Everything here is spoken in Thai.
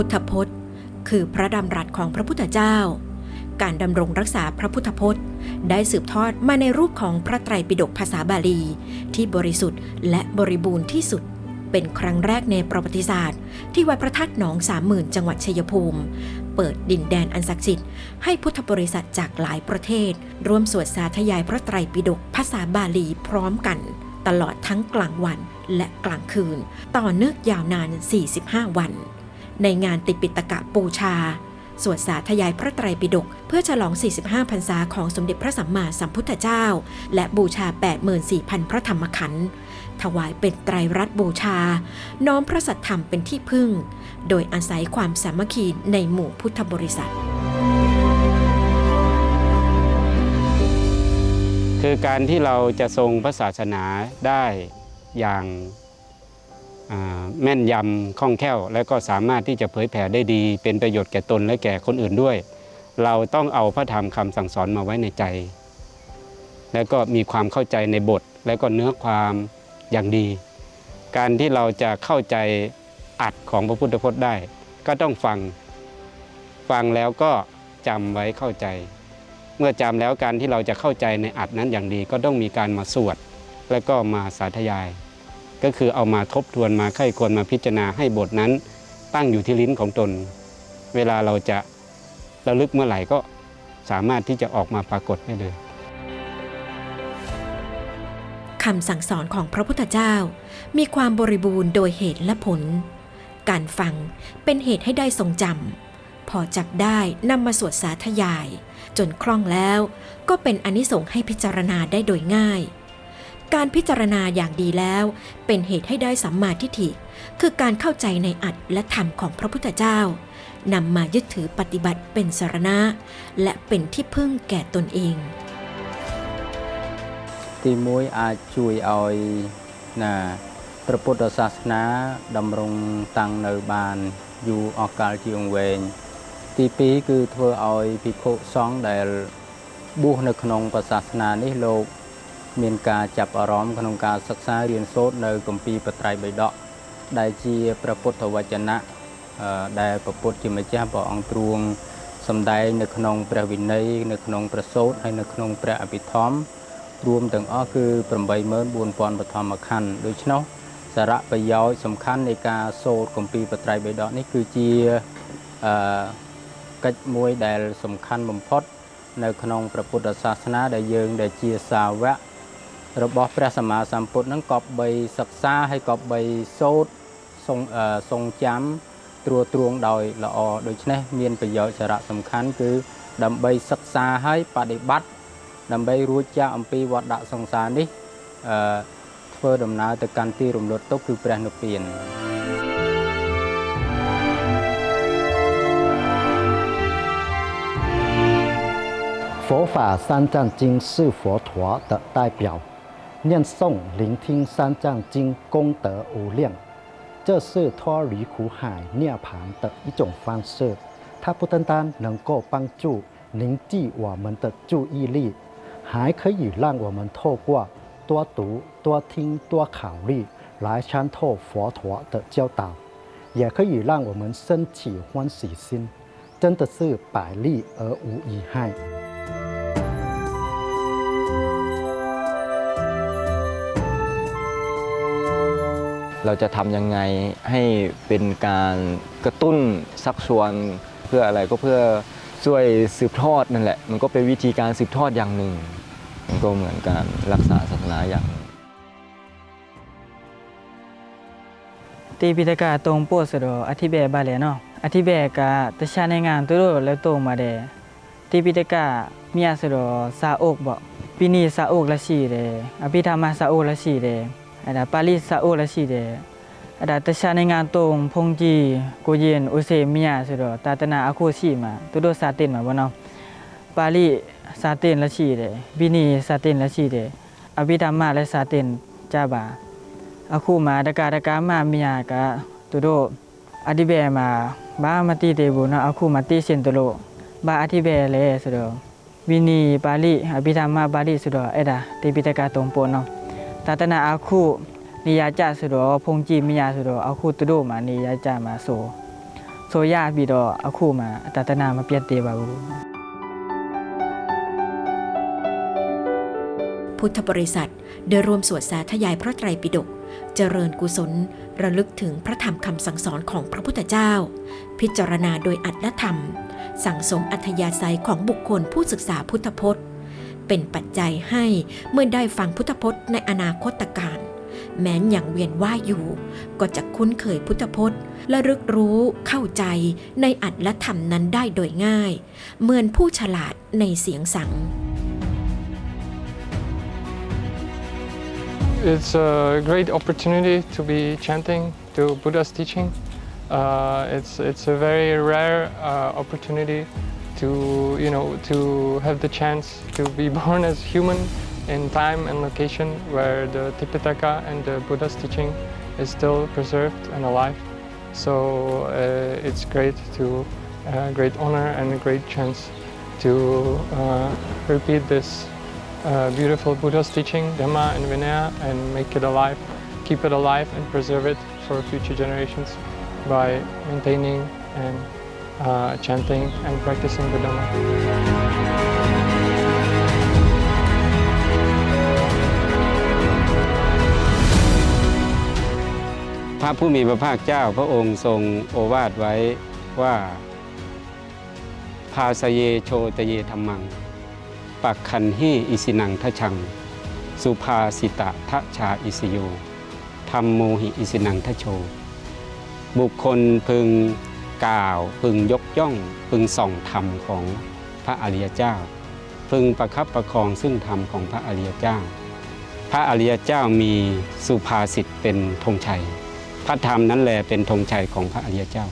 พุทธพจน์ คือพระดำรัสของพระพุทธเจ้า การดำรงรักษาพระพุทธพจน์ ได้สืบทอดมาในรูปของพระไตรปิฎกภาษาบาลี ที่บริสุทธิ์และบริบูรณ์ที่สุด เป็นครั้งแรกในประวัติศาสตร์ ที่วัดพระธาตุหนองสามหมื่นจังหวัดชัยภูมิ เปิดดินแดนอันศักดิ์สิทธิ์ให้พุทธบริษัทจากหลายประเทศ ร่วมสวดสาธยายพระไตรปิฎกภาษาบาลีพร้อมกันตลอดทั้งกลางวันและกลางคืน ต่อเนื่องยาวนาน 45 วัน ในงานติดปิตกะปูชา สวดสาธยายพระไตรปิฎกเพื่อฉลอง 45 พรรษาของสมเด็จพระสัมมาสัมพุทธเจ้า และบูชา 84,000 พระธรรมขันธ์ถวายเป็นไตรรัตน์บูชา น้อมพระสัทธรรมเป็นที่พึ่ง โดยอาศัยความสามัคคีในหมู่พุทธบริษัท คือการที่เราจะทรงพระศาสนาได้อย่าง แม่นยำคล่องแคล่ว และก็สามารถที่จะเผยแผ่ได้ดี เป็นประโยชน์แก่ตนและแก่คนอื่นด้วย เราต้องเอาพระธรรมคำสั่งสอนมาไว้ในใจ แล้วก็มีความเข้าใจในบท และก็เนื้อความอย่างดี การที่เราจะเข้าใจอัดของพระพุทธพจน์ได้ ก็ต้องฟังฟังแล้วก็จำไว้เข้าใจ เมื่อจำแล้วการที่เราจะเข้าใจในอัดนั้นอย่างดี ก็ต้องมีการมาสวด และก็มาสาธยาย ก็คือเอามาทบทวนมาไข้ควรมาพิจารณาให้บทนั้น ตั้งอยู่ที่ลิ้นของตน เวลาเราจะระลึกเมื่อไหร่ก็สามารถที่จะออกมาปรากฏได้เลยคำสั่งสอนของพระพุทธเจ้า มีความบริบูรณ์โดยเหตุและผล การฟังเป็นเหตุให้ได้ทรงจำพอจับได้นำมาสวดสาธยาย จนคล่องแล้ว ก็เป็นอนิสงส์ให้พิจารณาได้โดยง่าย การพิจารณาอย่างดีแล้ว เป็นเหตุให้ได้สัมมาทิฏฐิ คือการเข้าใจในอัตและธรรมของพระพุทธเจ้านำมายึดถือปฏิบัติเป็นสารณะ และเป็นที่พึ่งแก่ตนเอง ទីមួយអាចជួយឲ្យណាព្រះពុទ្ធសាសនាតម្រង់តាំងនៅបានយូរអស់កលជាងវែងទីពីរគឺធ្វើឲ្យភិក្ខុសង្ឃដែលបួសនៅក្នុងព្រះសាសនានេះលោក មានការចាប់អារម្មណ៍ក្នុងការសិក្សារៀនសូត្រនៅគម្ពីរបត្រៃបិដកដែលជាព្រះពុទ្ធវចនៈអឺដែលព្រះពុទ្ធជាម្ចាស់ព្រះអង្គទ្រង់សម្ដែងនៅក្នុងព្រះវិន័យនៅក្នុងព្រះសូត្រហើយនៅក្នុងព្រះអភិធម្មរួមទាំងអស់គឺ84000បឋមខណ្ឌដូច្នោះសារៈប្រយោជន៍សំខាន់នៃការសូត្រគម្ពីរបត្រៃបិដកនេះគឺជាអឺកិច្ចមួយដែលសំខាន់បំផុត នៅក្នុងព្រះពុទ្ធសាសនាដែលយើងដែលជាសាវក របស់ព្រះសម្មាសម្ពុទ្ធហ្នឹងក៏បីសិក្សាហើយក៏បីសូត្រសងសងចាំត្រួតត្រងដោយល្អដូច្នេះមានប្រយោជន៍សារៈសំខាន់គឺដើម្បីសិក្សាហើយបដិបត្តិដើម្បីរួចចាកអំពីវដ្តដាក់សង្សារនេះអឺធ្វើដំណើរទៅកាន់ទីរំលត់ទុកគឺព្រះនិព្វាន佛法三藏经是佛陀的代表念诵、聆听三藏经功德无量，这是脱离苦海涅槃的一种方式。它不单单能够帮助凝聚我们的注意力，还可以让我们透过多读、多听、多考虑来参透佛陀的教导，也可以让我们升起欢喜心，真的是百利而无一害。 เราจะทำยังไงให้เป็นการกระตุ้นซักชวนเพื่ออะไรก็เพื่อช่วยสืบทอดนั่นแหละ มันก็เป็นวิธีการสืบทอดอย่างหนึ่ง มันก็เหมือนการรักษาศาสนาอย่างหนึ่งตีปิตกาตรงโปสดออธิเบบาเลเนาะอธิเบกาตชาในงานตุโรแล้วตรงมาเดตีปิตกามีอาสดอสาอกบ่ปีนี้สาอกละชีเดอภิธรรมาอกละชีเดอันดาปาลีสาอกละชีเด အဲ့ဒါပါဠိစာအုပ်လည်းရှိတယ်အဲ့ဒါတခြားနိုင်ငံတုံဖုန်ကြီးကိုရင်ဥစေမြဆိုတော့တာတနာအခုရှိမှာသူတို့စာတင်မှာဘောနော်ပါဠိစာတင်လည်းရှိတယ်ဘိနိစာတင်လည်းရှိတယ်အဘိဓမ္မလည်းစာတင်ကြပါအခုမှာတက္ကရာကမမြကသူတို့အတိဘယ်မှာဘာမတိတေဘူးနော်အခုမှသိရှင်တို့ဘာအတိဘယ်လဲဆိုတော့ဝိနိပါဠိအဘိဓမ္မပါဠိဆိုတော့အဲ့ဒါတေပိတကတုံပေါ်နော် ตาตนาอาคูนิยาจาสุดอพงจีมิยาสุดออาคูตุโดมานิยาจามาโซโซยาบิดออาคูมาตาตนามาเปียเตบาบูพุทธบริษัทได้รวมสวดสาธยายพระไตรปิฎกเจริญกุศล ระลึกถึงพระธรรมคำสั่งสอนของพระพุทธเจ้า พิจารณาโดยอัตถธรรม สั่งสมอัธยาศัยของบุคคลผู้ศึกษาพุทธพจน์ เป็นปัจจัยให้เมื่อได้ฟังพุทธพจน์ในอนาคตการแม้นอย่างเวียนว่าอยู่ ก็จะคุ้นเคยพุทธพจน์และรึกรู้เข้าใจในอัตและธรรมนั้นได้โดยง่าย เหมือนผู้ฉลาดในเสียงสัง It's a great opportunity to be chanting to Buddha's teaching. Uh, it's it's a very rare uh, opportunity to you know to have the chance to be born as human in time and location where the Tipitaka and the Buddha's teaching is still preserved and alive. So uh, it's great to uh, great honor and a great chance to uh, repeat this uh, beautiful Buddha's teaching, Dhamma and Vinaya, and make it alive, keep it alive and preserve it for future generations by maintaining and uh, chanting and practicing the Dhamma. พระผู้มีพระภาคเจ้าพระองค์ทรงโอวาทไว้ว่า ภาสเยโชตเยธรรมัง ปักขันหีอิสินังทะชัง สุภาสิตะทะชาอิสโยธรรมโมหิอิสินังทะโช บุคคลพึง กล่าว พึงยกย่อง พึงส่องธรรมของพระอริยเจ้า พึงประคับประคองซึ่งธรรมของพระอริยเจ้า พระอริยเจ้ามีสุภาษิตเป็นธงชัย พระธรรมนั้นแลเป็นธงชัยของพระอริยเจ้า